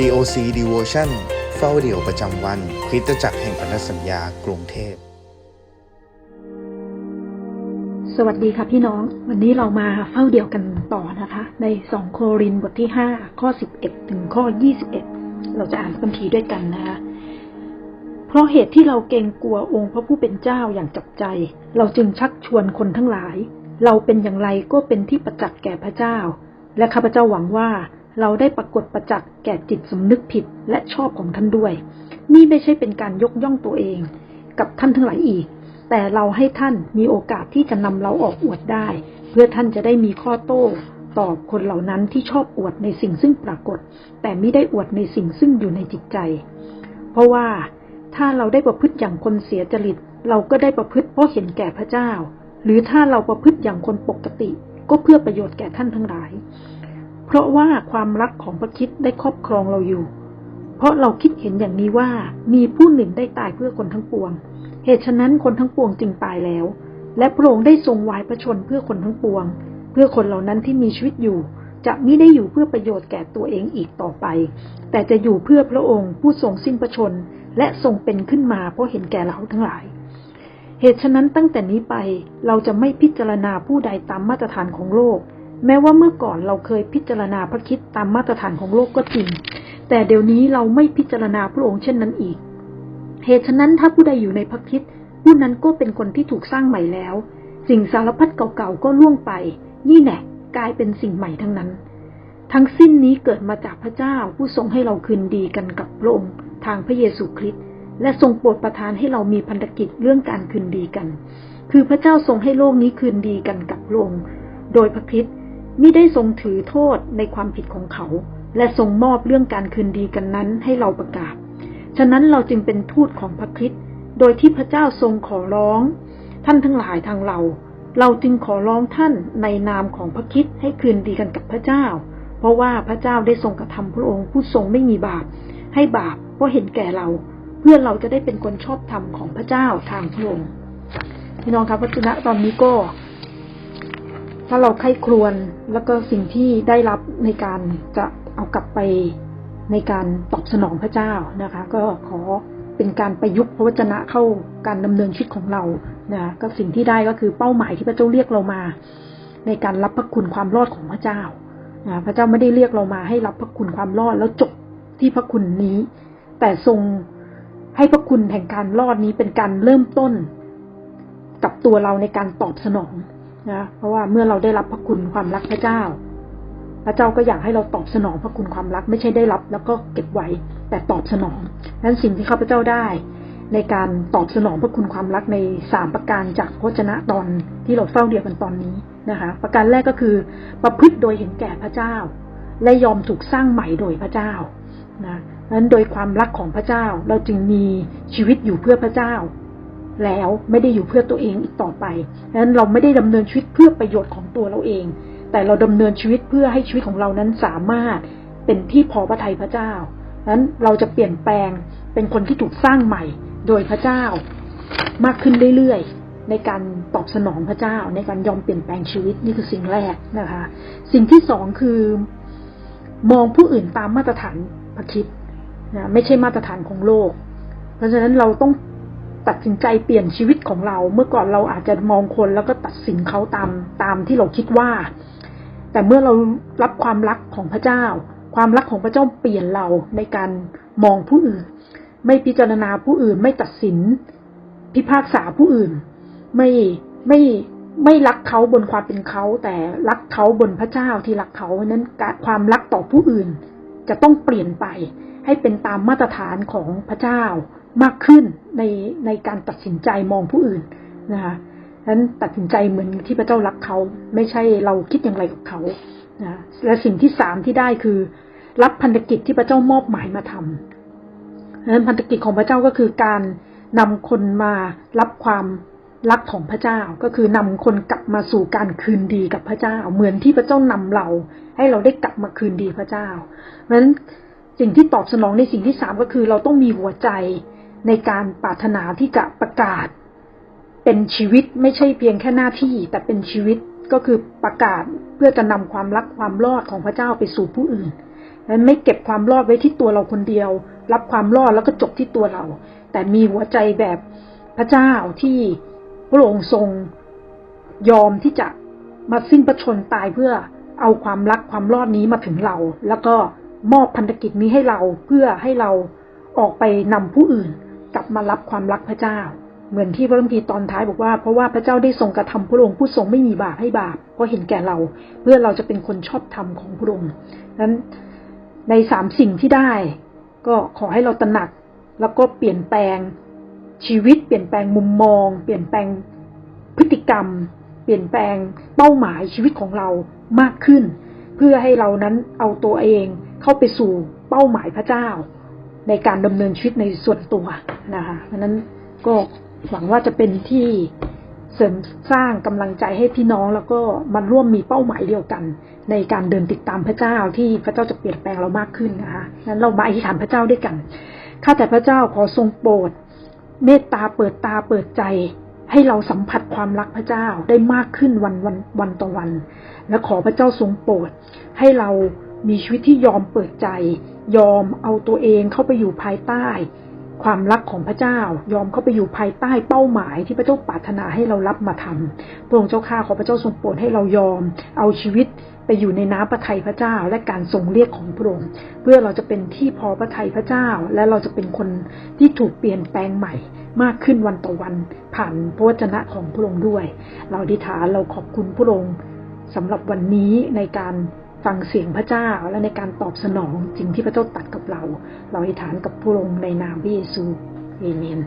COC Devotion เฝ้าเดี่ยวประจำวันคริสตจักรแห่งพันธสัญญากรุงเทพ สวัสดีค่ะพี่น้อง วันนี้เรามาเฝ้าเดี่ยวกันต่อนะคะ ในสองโครินบทที่ห้าข้อสิบเอ็ดถึงข้อยี่สิบเอ็ดเราจะอ่านคัมภีร์ด้วยกันนะคะ เพราะเหตุที่เราเกรงกลัวองค์พระผู้เป็นเจ้าอย่างจับใจ เราจึงชักชวนคนทั้งหลาย เราเป็นอย่างไรก็เป็นที่ประจักษ์แก่พระเจ้า และข้าพเจ้าหวังว่า เราได้ปรากฏประจักษ์แก่จิตสำนึกผิดและชอบของท่านด้วย นี่ไม่ใช่เป็นการยกย่องตัวเองกับท่านทั้งหลายอีก แต่เราให้ท่านมีโอกาสที่จะนำเราออกอวดได้ เพื่อท่านจะได้มีข้อโต้ตอบคนเหล่านั้นที่ชอบอวดในสิ่งซึ่งปรากฏ แต่ไม่ได้อวดในสิ่งซึ่งอยู่ในจิตใจ เพราะว่าถ้าเราได้ประพฤติอย่างคนเสียจริต เราก็ได้ประพฤติเพราะเห็นแก่พระเจ้า หรือถ้าเราประพฤติอย่างคนปกติ ก็เพื่อประโยชน์แก่ท่านทั้งหลาย เพราะว่าความรักของพระคิดได้ครอบครองเราอยู่ เพราะเราคิดเห็นอย่างนี้ว่ามีผู้หนึ่งได้ตายเพื่อคนทั้งปวง เหตุฉะนั้นคนทั้งปวงจึงตายแล้ว และพระองค์ได้ทรงวายพระชนเพื่อคนทั้งปวง เพื่อคนเหล่านั้นที่มีชีวิตอยู่ จะมิได้อยู่เพื่อประโยชน์แก่ตัวเองอีกต่อไป แต่จะอยู่เพื่อพระองค์ผู้ทรงสิ้นพระชน และทรงเป็นขึ้นมาเพราะเห็นแก่เราทั้งหลายเหตุฉะนั้นตั้งแต่นี้ไปเราจะไม่พิจารณาผู้ใดตามมาตรฐานของโลก แม้ว่าเมื่อก่อนเราเคยพิจารณาพระคิดตามมาตรฐานของโลกก็จริง แต่เดี๋ยวนี้เราไม่พิจารณาพระองค์เช่นนั้นอีก เหตุฉะนั้นถ้าผู้ใดอยู่ในพระคิดผู้นั้นก็เป็นคนที่ถูกสร้างใหม่แล้ว สิ่งสารพัดเก่าๆก็ล่วงไป นี่แหละกลายเป็นสิ่งใหม่ทั้งนั้น ทั้งสิ้นนี้เกิดมาจากพระเจ้าผู้ทรงให้เราคืนดีกันกับพระองค์ทางพระเยซูคริสต์และทรงโปรดประทานให้เรามีพันธกิจเรื่องการคืนดีกัน คือพระเจ้าทรงให้โลกนี้คืนดีกันกับพระองค์โดยพระคริสต์ มิได้ทรงถือโทษในความผิดของเขา และทรงมอบเรื่องการคืนดีกันนั้นให้เราประกาศ ฉะนั้นเราจึงเป็นทูตของพระคริสต์โดยที่พระเจ้าทรงขอร้อง ท่านทั้งหลายทางเรา เราจึงขอร้องท่านในนามของพระคริสต์ให้คืนดีกันกับพระเจ้า เพราะว่าพระเจ้าได้ทรงกระทำพระองค์ผู้ทรงไม่มีบาป ให้บาปเพราะเห็นแก่เรา เพื่อเราจะได้เป็นคนชอบธรรมของพระเจ้าทางพระองค์พี่น้องครับพระจุนะตอนนี้ก็ ถ้าเราไข้ครวนแล้วก็สิ่งที่ได้รับในการจะเอากลับไปในการตอบสนองพระเจ้านะคะ ก็ขอเป็นการประยุกต์พระวจนะเข้าการดำเนินชีวิตของเรานะก็สิ่งที่ได้ก็คือเป้าหมายที่พระเจ้าเรียกเรามา ในการรับพระคุณความรอดของพระเจ้านะพระเจ้าไม่ได้เรียกเรามาให้รับพระคุณความรอดแล้วจบที่พระคุณนี้ แต่ทรงให้พระคุณแห่งการรอดนี้เป็นการเริ่มต้น กับตัวเราในการตอบสนอง นะเพราะว่าเมื่อเราได้รับพระคุณความรักพระเจ้า พระเจ้าก็อยากให้เราตอบสนองพระคุณความรักไม่ใช่ได้รับ แล้วก็เก็บไว้แต่ตอบสนองนั้นสิ่งที่ข้าพเจ้าได้ ในการตอบสนองพระคุณความรักในสามประการจากพระชนะตอนที่เราเฝ้าเดียวกันตอนนี้นะคะ ประการแรกก็คือประพฤติโดยเห็นแก่พระเจ้า และยอมถูกสร้างใหม่โดยพระเจ้านะนั้นโดยความรักของพระเจ้าเราจึงมีชีวิตอยู่เพื่อพระเจ้า แล้วไม่ได้อยู่เพื่อตัวเองอีกต่อไปดังนั้นเราไม่ได้ดำเนินชีวิตเพื่อประโยชน์ของตัวเราเอง แต่เราดำเนินชีวิตเพื่อให้ชีวิตของเรานั้นสามารถเป็นที่พอพระทัยพระเจ้าดังนั้นเราจะเปลี่ยนแปลงเป็นคนที่ถูกสร้างใหม่โดยพระเจ้ามากขึ้นเรื่อยๆ ในการตอบสนองพระเจ้า ในการยอมเปลี่ยนแปลงชีวิตนี่คือสิ่งแรกนะคะ สิ่งที่สองคือ มองผู้อื่นตามมาตรฐานพระคิดนะไม่ใช่มาตรฐานของโลก เพราะฉะนั้นเราต้อง ตัดสินใจเปลี่ยนชีวิตของเรา เมื่อก่อนเราอาจจะมองคนแล้วก็ตัดสินเขาตามตามที่เราคิดว่า แต่เมื่อเรารับความรักของพระเจ้า ความรักของพระเจ้าเปลี่ยนเราในการมองผู้อื่น ไม่พิจารณาผู้อื่น ไม่ตัดสิน พิพากษาผู้อื่น ไม่ไม่ไม่รักเขาบนความเป็นเขา แต่รักเขาบนพระเจ้าที่รักเขาเพราะนั้นความรักต่อผู้อื่น จะต้องเปลี่ยนไป ให้เป็นตามมาตรฐานของพระเจ้า มากขึ้นในในการตัดสินใจมองผู้อื่นนะคะนั้นตัดสินใจเหมือนที่พระเจ้ารักเขา ไม่ใช่เราคิดอย่างไรกับเขานะและสิ่งที่สามที่ได้คือ รับพันธกิจที่พระเจ้ามอบหมายมาทำฉะนั้นพันธกิจของพระเจ้าก็คือการนำคนมารับความรักของพระเจ้าก็คือนำคนกลับมาสู่การคืนดีกับพระเจ้า เหมือนที่พระเจ้านำเรา ให้เราได้กลับมาคืนดีพระเจ้าเพราะฉะนั้นสิ่งที่ตอบสนองในสิ่งที่สามก็คือ เราต้องมีหัวใจ ในการปรารถนาที่จะประกาศ เป็นชีวิตไม่ใช่เพียงแค่หน้าที่ แต่เป็นชีวิตก็คือประกาศเพื่อจะนำความรักความรอดของพระเจ้าไปสู่ผู้อื่นนั้นไม่เก็บความรอดไว้ที่ตัวเราคนเดียว รับความรอดแล้วก็จบที่ตัวเรา แต่มีหัวใจแบบพระเจ้าที่พระองค์ทรงยอมที่จะมาสิ้นพระชนตายเพื่อเอาความรักความรอดนี้มาถึงเรา แล้วก็มอบพันธกิจนี้ให้เราเพื่อให้เราออกไปนำผู้อื่น กลับมารับความรักพระเจ้า เหมือนที่พระคัมภีร์ตอนท้ายบอกว่า เพราะว่าพระเจ้าได้ทรงกระทำพระองค์ผู้ทรงไม่มีบาปให้บาปเพราะเห็นแก่เรา เพื่อเราจะเป็นคนชอบธรรมของพระองค์นั้นในสามสิ่งที่ได้ ก็ขอให้เราตระหนัก แล้วก็เปลี่ยนแปลงชีวิต เปลี่ยนแปลงมุมมอง เปลี่ยนแปลงพฤติกรรม เปลี่ยนแปลงเป้าหมายชีวิตของเรามากขึ้น เพื่อให้เรานั้นเอาตัวเองเข้าไปสู่เป้าหมายพระเจ้า ในการดำเนินชีวิตในส่วนตัวนะคะเพราะนั้นก็หวังว่าจะเป็นที่เสริมสร้างกำลังใจให้พี่น้องแล้วก็มาร่วมมีเป้าหมายเดียวกัน ในการเดินติดตามพระเจ้าที่พระเจ้าจะเปลี่ยนแปลงเรามากขึ้นนะคะนั้นเรามาอธิษฐานพระเจ้าด้วยกันข้าแต่พระเจ้าขอทรงโปรด เมตตาเปิดตาเปิดใจ ให้เราสัมผัสความรักพระเจ้าได้มากขึ้นวันวันวันต่อวัน และขอพระเจ้าทรงโปรด ให้เรามีชีวิตที่ยอมเปิดใจ ยอมเอาตัวเองเข้าไปอยู่ภายใต้ ความรักของพระเจ้า ยอมเข้าไปอยู่ภายใต้เป้าหมายที่พระเจ้าปรารถนาให้เรารับมาทำพระองค์เจ้าข้าขอพระเจ้าทรงโปรดให้เรายอม เอาชีวิตไปอยู่ในน้ำพระทัยพระเจ้า และการทรงเรียกของพระองค์เพื่อเราจะเป็นที่พอพระทัยพระเจ้า และเราจะเป็นคนที่ถูกเปลี่ยนแปลงใหม่มากขึ้นวันต่อวันผ่านพระวจนะของพระองค์ด้วย เราอธิษฐานเราขอบคุณพระองค์สำหรับวันนี้ในการ ฟังเสียงพระเจ้าและในการตอบสนองสิ่งที่พระเจ้าตัดกับเรา เราอธิษฐานกับพระองค์ในนามพระเยซูเอเมน